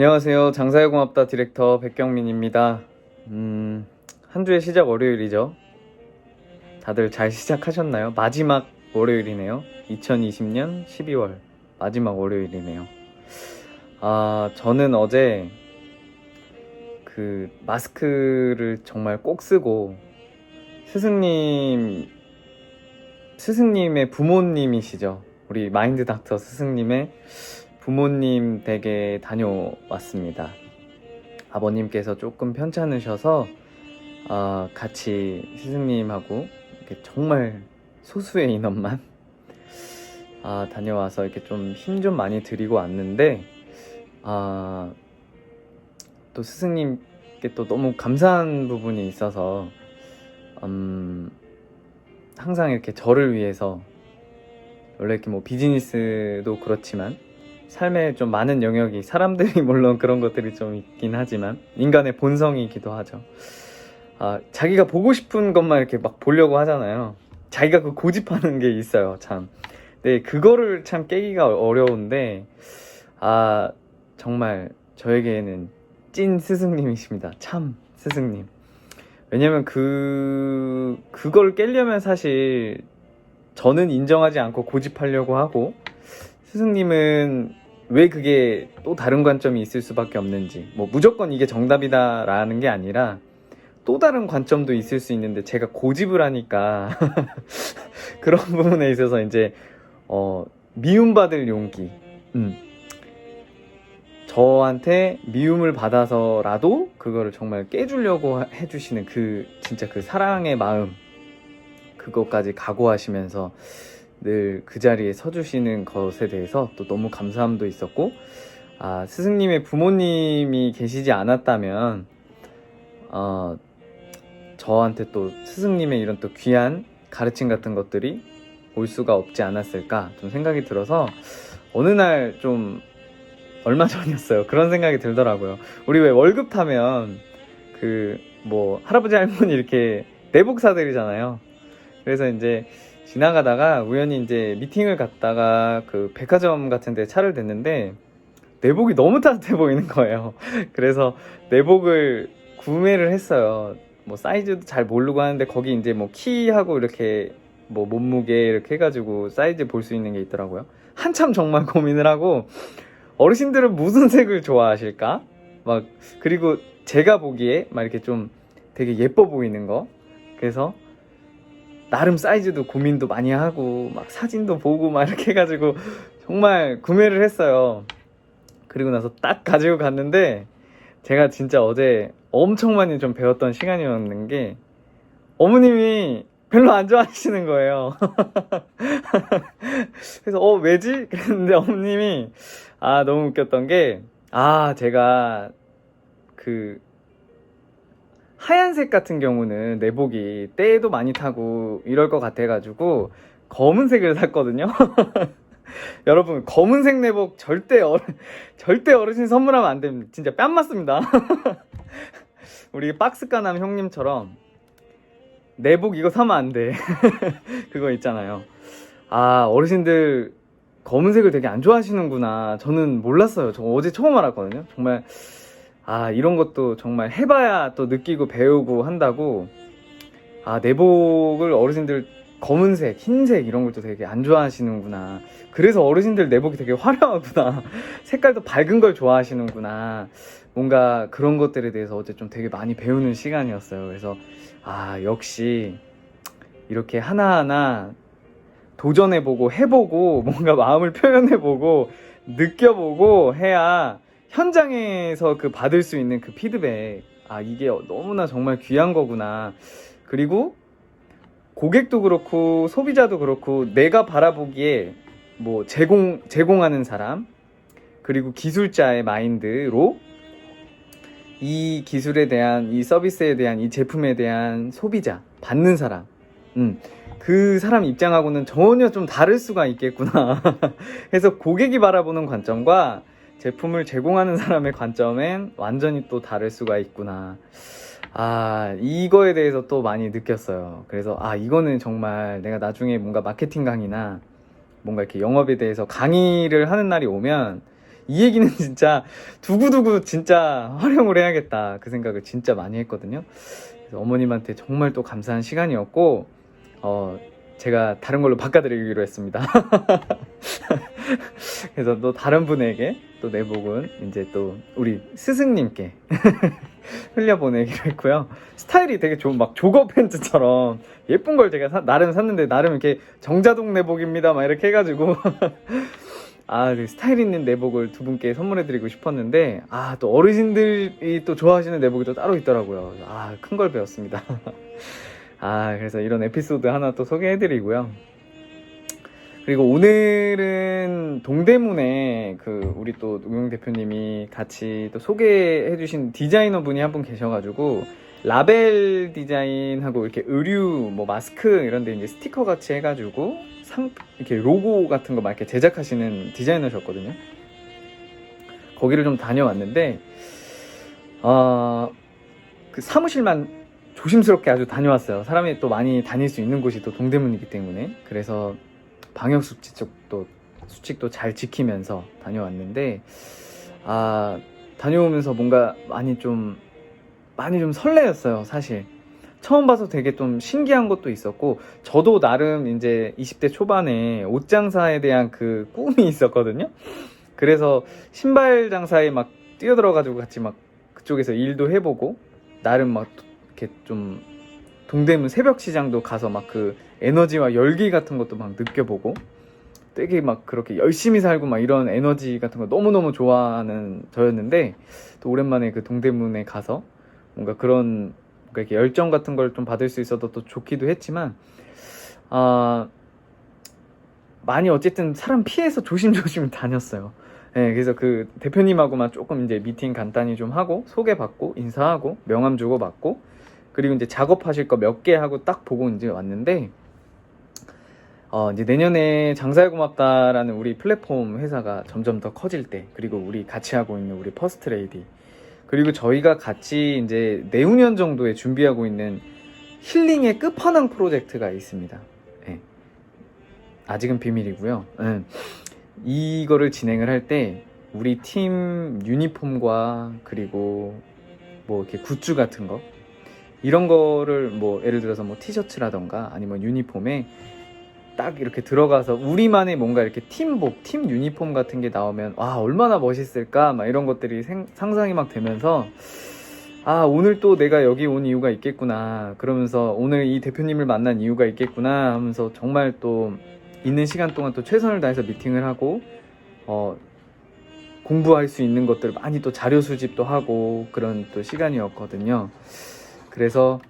안녕하세요. 장사의 공업다 디렉터 백경민입니다. 음, 한 주의 시작 월요일이죠. 다들 잘 시작하셨나요? 마지막 월요일이네요. 2020년 12월 마지막 월요일이네요. 아, 저는 어제 그 마스크를 정말 꼭 쓰고 스승님 스승님의 부모님이시죠. 우리 마인드 닥터 스승님의 부모님 댁에 다녀왔습니다. 아버님께서 조금 편찮으셔서 어, 같이 스승님하고 정말 소수의 인원만 아, 다녀와서 이렇게 좀힘좀 많이 드리고 왔는데 아, 또 스승님께 또 너무 감사한 부분이 있어서 음, 항상 이렇게 저를 위해서 원래 이렇게 뭐 비즈니스도 그렇지만 삶에 좀 많은 영역이 사람들이 물론 그런 것들이 좀 있긴 하지만 인간의 본성이기도 하죠. 아, 자기가 보고 싶은 것만 이렇게 막 보려고 하잖아요. 자기가 그 고집하는 게 있어요, 참. 네, 그거를 참 깨기가 어려운데, 아, 정말 저에게는 찐 스승님이십니다. 참, 스승님. 왜냐면 그, 그걸 깨려면 사실 저는 인정하지 않고 고집하려고 하고, 스승님은 왜 그게 또 다른 관점이 있을 수밖에 없는지, 뭐 무조건 이게 정답이다라는 게 아니라 또 다른 관점도 있을 수 있는데 제가 고집을 하니까 그런 부분에 있어서 이제 어, 미움받을 용기, 음. 저한테 미움을 받아서라도 그거를 정말 깨주려고 해주시는 그 진짜 그 사랑의 마음 그것까지 각오하시면서 늘 그 자리에 서주시는 것에 대해서 또 너무 감사함도 있었고 아 스승님의 부모님이 계시지 않았다면 어 저한테 또 스승님의 이런 또 귀한 가르침 같은 것들이 올 수가 없지 않았을까 좀 생각이 들어서 어느 날 좀 얼마 전이었어요. 그런 생각이 들더라고요. 우리 왜 월급 타면 그 뭐 할아버지 할머니 이렇게 내복 사드리잖아요. 그래서 이제 지나가다가 우연히 이제 미팅을 갔다가 그 백화점 같은 데 차를 댔는데 내복이 너무 따뜻해 보이는 거예요. 그래서 내복을 구매를 했어요. 뭐 사이즈도 잘 모르고 하는데 거기 이제 뭐 키하고 이렇게 뭐 몸무게 이렇게 해가지고 사이즈 볼 수 있는 게 있더라고요. 한참 정말 고민을 하고 어르신들은 무슨 색을 좋아하실까? 막 그리고 제가 보기에 막 이렇게 좀 되게 예뻐 보이는 거. 그래서 나름 사이즈도 고민도 많이 하고 막 사진도 보고 막 이렇게 해가지고 정말 구매를 했어요. 그리고 나서 딱 가지고 갔는데 제가 진짜 어제 엄청 많이 좀 배웠던 시간이었는 게 어머님이 별로 안 좋아하시는 거예요. 그래서 어 왜지? 그랬는데 어머님이 아 너무 웃겼던 게 아 제가 그 하얀색 같은 경우는 내복이 때도 많이 타고 이럴 것 같아가지고 검은색을 샀거든요. 여러분 검은색 내복 절대 어르, 절대 어르신 선물하면 안 됩니다. 진짜 뺨 맞습니다. 우리 박스가남 형님처럼 내복 이거 사면 안 돼. 그거 있잖아요. 아 어르신들 검은색을 되게 안 좋아하시는구나. 저는 몰랐어요. 저 어제 처음 알았거든요. 정말 아 이런 것도 정말 해봐야 또 느끼고 배우고 한다고 아 내복을 어르신들 검은색, 흰색 이런 걸 또 되게 안 좋아하시는구나. 그래서 어르신들 내복이 되게 화려하구나. 색깔도 밝은 걸 좋아하시는구나. 뭔가 그런 것들에 대해서 어제 좀 되게 많이 배우는 시간이었어요. 그래서 아 역시 이렇게 하나하나 도전해보고 해보고 뭔가 마음을 표현해보고 느껴보고 해야 현장에서 그 받을 수 있는 그 피드백. 아 이게 너무나 정말 귀한 거구나. 그리고 고객도 그렇고 소비자도 그렇고 내가 바라보기에 뭐 제공 제공하는 사람 그리고 기술자의 마인드로 이 기술에 대한 이 서비스에 대한 이 제품에 대한 소비자 받는 사람. 음, 그 사람 입장하고는 전혀 좀 다를 수가 있겠구나. 그래서 고객이 바라보는 관점과 제품을 제공하는 사람의 관점엔 완전히 또 다를 수가 있구나 아, 이거에 대해서 또 많이 느꼈어요. 그래서, 아, 이거는 정말 내가 나중에 뭔가 마케팅 강의나 뭔가 이렇게 영업에 대해서 강의를 하는 날이 오면 이 얘기는 진짜 두고두고 진짜 활용을 해야겠다 그 생각을 진짜 많이 했거든요. 그래서 어머님한테 정말 또 감사한 시간이었고 어 제가 다른 걸로 바꿔드리기로 했습니다. 그래서 또 다른 분에게 또 내복은 이제 또 우리 스승님께 흘려보내기로 했고요. 스타일이 되게 좋은 막 조거 팬츠처럼 예쁜 걸 제가 사- 나름 샀는데 나름 이렇게 정자동 내복입니다 막 이렇게 해가지고 아, 그 스타일 있는 내복을 두 분께 선물해드리고 싶었는데, 아, 또 어르신들이 또 좋아하시는 내복이 또 따로 있더라고요. 아, 큰 걸 배웠습니다. 아, 그래서 이런 에피소드 하나 또 소개해드리고요. 그리고 오늘은 동대문에 그 우리 또 우영 대표님이 같이 또 소개해 주신 디자이너 분이 한 분 계셔가지고 라벨 디자인하고 이렇게 의류 뭐 마스크 이런 데 이제 스티커 같이 해가지고 상 이렇게 로고 같은 거 막 이렇게 제작하시는 디자이너셨거든요. 거기를 좀 다녀왔는데 어, 그 사무실만 조심스럽게 아주 다녀왔어요. 사람이 또 많이 다닐 수 있는 곳이 또 동대문이기 때문에 그래서 방역 수칙도 수칙도 잘 지키면서 다녀왔는데 아 다녀오면서 뭔가 많이 좀 많이 좀 설레었어요, 사실. 처음 봐서 되게 좀 신기한 것도 있었고, 저도 나름 이제 20대 초반에 옷 장사에 대한 그 꿈이 있었거든요. 그래서 신발 장사에 막 뛰어들어가지고 같이 막 그쪽에서 일도 해보고, 나름 막 이렇게 좀 동대문 새벽 시장도 가서 막 그 에너지와 열기 같은 것도 막 느껴보고, 되게 막 그렇게 열심히 살고 막 이런 에너지 같은 거 너무너무 좋아하는 저였는데, 또 오랜만에 그 동대문에 가서 뭔가 그런 뭔가 이렇게 열정 같은 걸 좀 받을 수 있어도 또 좋기도 했지만 아 많이 어쨌든 사람 피해서 조심조심 다녔어요. 네, 그래서 그 대표님하고만 조금 이제 미팅 간단히 좀 하고 소개받고 인사하고 명함 주고 받고 그리고 이제 작업하실 거 몇 개 하고 딱 보고 이제 왔는데 어 이제 내년에 장사해 고맙다라는 우리 플랫폼 회사가 점점 더 커질 때 그리고 우리 같이 하고 있는 우리 퍼스트 레이디 그리고 저희가 같이 이제 내후년 정도에 준비하고 있는 힐링의 끝판왕 프로젝트가 있습니다. 예. 아직은 비밀이고요. 예. 이거를 진행을 할 때 우리 팀 유니폼과 그리고 뭐 이렇게 굿즈 같은 거 이런 거를 뭐 예를 들어서 뭐 티셔츠라던가 아니면 유니폼에 딱 이렇게 들어가서 우리만의 뭔가 이렇게 팀복, 팀 유니폼 같은 게 나오면 와 얼마나 멋있을까 막 이런 것들이 생- 상상이 막 되면서 아 오늘 또 내가 여기 온 이유가 있겠구나 그러면서 오늘 이 대표님을 만난 이유가 있겠구나 하면서 정말 또 있는 시간 동안 또 최선을 다해서 미팅을 하고 어 공부할 수 있는 것들 많이 또 자료 수집도 하고 그런 또 시간이었거든요. 그래서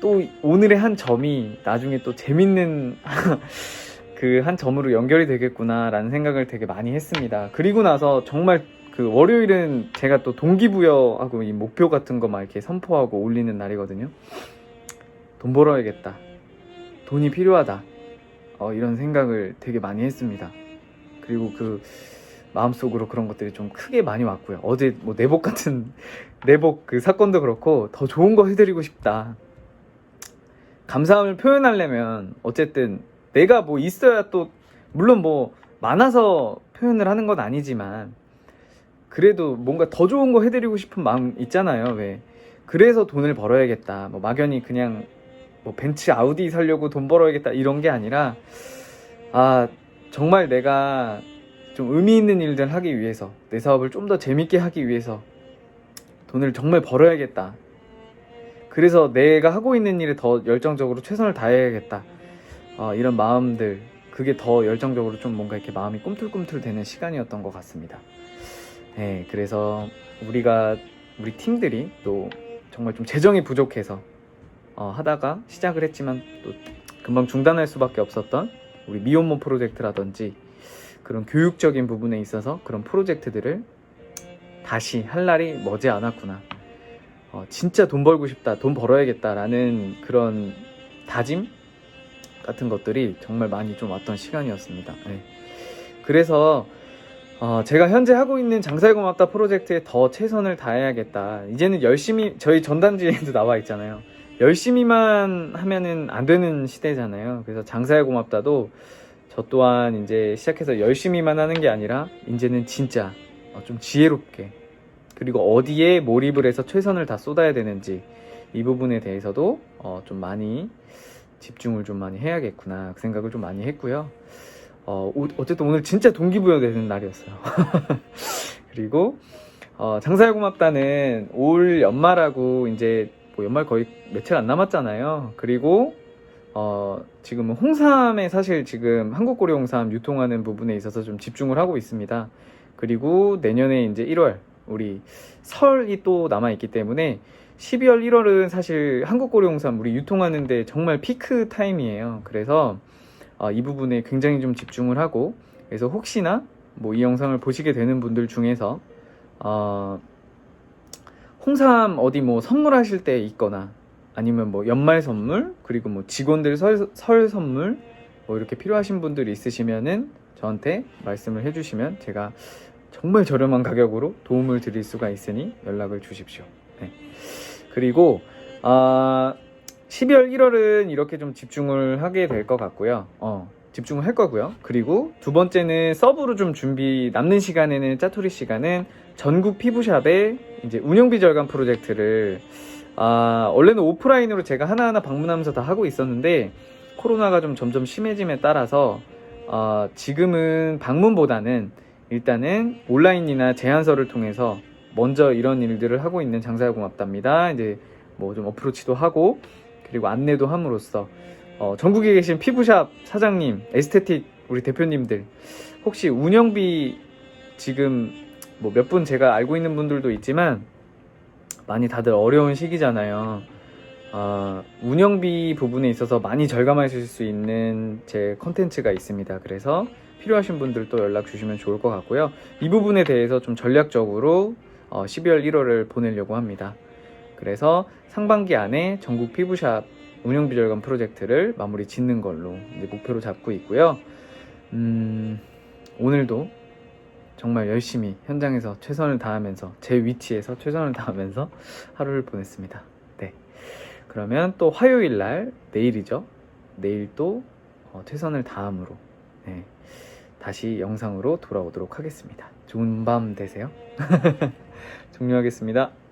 또 오늘의 한 점이 나중에 또 재밌는 그 한 점으로 연결이 되겠구나라는 생각을 되게 많이 했습니다. 그리고 나서 정말 그 월요일은 제가 또 동기부여하고 이 목표 같은 거 막 이렇게 선포하고 올리는 날이거든요. 돈 벌어야겠다. 돈이 필요하다. 어, 이런 생각을 되게 많이 했습니다. 그리고 그 마음속으로 그런 것들이 좀 크게 많이 왔고요. 어제 뭐 내복 같은 내복 그 사건도 그렇고 더 좋은 거 해드리고 싶다. 감사함을 표현하려면 어쨌든 내가 뭐 있어야 또 물론 뭐 많아서 표현을 하는 건 아니지만 그래도 뭔가 더 좋은 거 해드리고 싶은 마음 있잖아요. 왜? 그래서 돈을 벌어야겠다. 뭐 막연히 그냥 뭐 벤츠 아우디 살려고 돈 벌어야겠다 이런 게 아니라 아 정말 내가 좀 의미 있는 일들 하기 위해서 내 사업을 좀 더 재밌게 하기 위해서 돈을 정말 벌어야겠다. 그래서 내가 하고 있는 일에 더 열정적으로 최선을 다해야겠다. 어, 이런 마음들 그게 더 열정적으로 좀 뭔가 이렇게 마음이 꿈틀꿈틀 되는 시간이었던 것 같습니다. 네, 그래서 우리가 우리 팀들이 또 정말 좀 재정이 부족해서 어, 하다가 시작을 했지만 또 금방 중단할 수밖에 없었던 우리 미혼모 프로젝트라든지 그런 교육적인 부분에 있어서 그런 프로젝트들을 다시 할 날이 머지 않았구나. 어, 진짜 돈 벌고 싶다, 돈 벌어야겠다라는 그런 다짐 같은 것들이 정말 많이 좀 왔던 시간이었습니다. 네. 그래서 어, 제가 현재 하고 있는 장사의 고맙다 프로젝트에 더 최선을 다해야겠다. 이제는 열심히 저희 전단지에도 나와 있잖아요. 열심히만 하면은 안 되는 시대잖아요. 그래서 장사의 고맙다도 저 또한 이제 시작해서 열심히만 하는 게 아니라 이제는 진짜 어, 좀 지혜롭게 그리고 어디에 몰입을 해서 최선을 다 쏟아야 되는지 이 부분에 대해서도 어, 좀 많이 집중을 좀 많이 해야겠구나 그 생각을 좀 많이 했고요. 어, 오- 어쨌든 오늘 진짜 동기부여 되는 날이었어요. 그리고 어, 장사야 고맙다는 올 연말하고 이제 뭐 연말 거의 며칠 안 남았잖아요. 그리고 어, 지금은 홍삼에 사실 지금 한국고려 홍삼 유통하는 부분에 있어서 좀 집중을 하고 있습니다. 그리고 내년에 이제 1월 우리 설이 또 남아 있기 때문에 12월 1월은 사실 한국 고려 홍삼 우리 유통하는데 정말 피크 타임이에요. 그래서 어, 이 부분에 굉장히 좀 집중을 하고 그래서 혹시나 뭐 이 영상을 보시게 되는 분들 중에서 어, 홍삼 어디 뭐 선물하실 때 있거나 아니면 뭐 연말 선물 그리고 뭐 직원들 설, 설 선물 뭐 이렇게 필요하신 분들이 있으시면은 저한테 말씀을 해주시면 제가 정말 저렴한 가격으로 도움을 드릴 수가 있으니 연락을 주십시오. 네. 그리고 아 12월 1월은 이렇게 좀 집중을 하게 될 것 같고요. 어, 집중을 할 거고요. 그리고 두 번째는 서브로 좀 준비 남는 시간에는 짜투리 시간은 전국 피부샵의 이제 운영비 절감 프로젝트를 아, 원래는 오프라인으로 제가 하나하나 방문하면서 다 하고 있었는데 코로나가 좀 점점 심해짐에 따라서 아, 지금은 방문보다는 일단은 온라인이나 제안서를 통해서 먼저 이런 일들을 하고 있는 장사야 고맙답니다. 이제 뭐 좀 어프로치도 하고 그리고 안내도 함으로써 어, 전국에 계신 피부샵 사장님, 에스테틱 우리 대표님들 혹시 운영비 지금 뭐 몇 분 제가 알고 있는 분들도 있지만 많이 다들 어려운 시기잖아요. 어, 운영비 부분에 있어서 많이 절감하실 수 있는 제 컨텐츠가 있습니다. 그래서 필요하신 분들도 연락 주시면 좋을 것 같고요. 이 부분에 대해서 좀 전략적으로 어, 12월 1월을 보내려고 합니다. 그래서 상반기 안에 전국 피부샵 운영비 절감 프로젝트를 마무리 짓는 걸로 목표로 잡고 있고요. 음, 오늘도 정말 열심히 현장에서 최선을 다하면서 제 위치에서 최선을 다하면서 하루를 보냈습니다. 네. 그러면 또 화요일 날 내일이죠. 내일 또 어, 최선을 다함으로 네. 다시 영상으로 돌아오도록 하겠습니다. 좋은 밤 되세요. 종료하겠습니다.